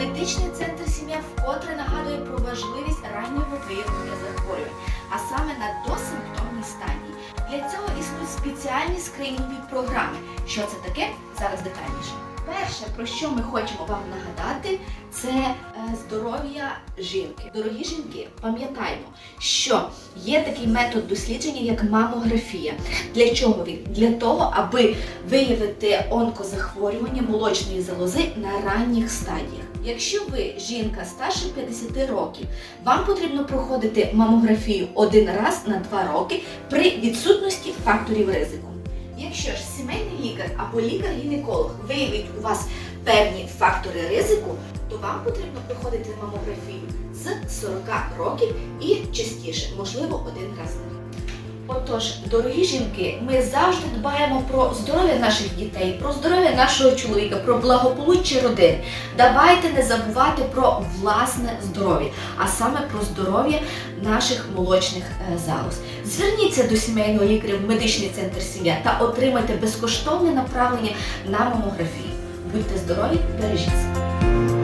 Медичний центр сім'я вкотре нагадує про важливість раннього виявлення захворювань, а саме на досимптомній стадії. Для цього існують спеціальні скринінгові програми. Що це таке? Зараз детальніше. Перше, про що ми хочемо вам нагадати, це е, здоров'я жінки. Дорогі жінки, пам'ятаємо, що є такий метод дослідження, як мамографія. Для чого він? Для того, аби виявити онкозахворювання молочної залози на ранніх стадіях. Якщо ви жінка старше 50 років, вам потрібно проходити мамографію один раз на 2 роки при відсутності факторів ризику. Якщо ж сімейний лікар або лікар-гінеколог виявить у вас певні фактори ризику, то вам потрібно проходити мамографію з 40 років і частіше, можливо, один раз на рік. Отож, дорогі жінки, ми завжди дбаємо про здоров'я наших дітей, про здоров'я нашого чоловіка, про благополуччя родини. Давайте не забувати про власне здоров'я, а саме про здоров'я наших молочних е, залоз. Зверніться до сімейного лікаря в медичний центр сім'я та отримайте безкоштовне направлення на мамографію. Будьте здорові, бережіть себе.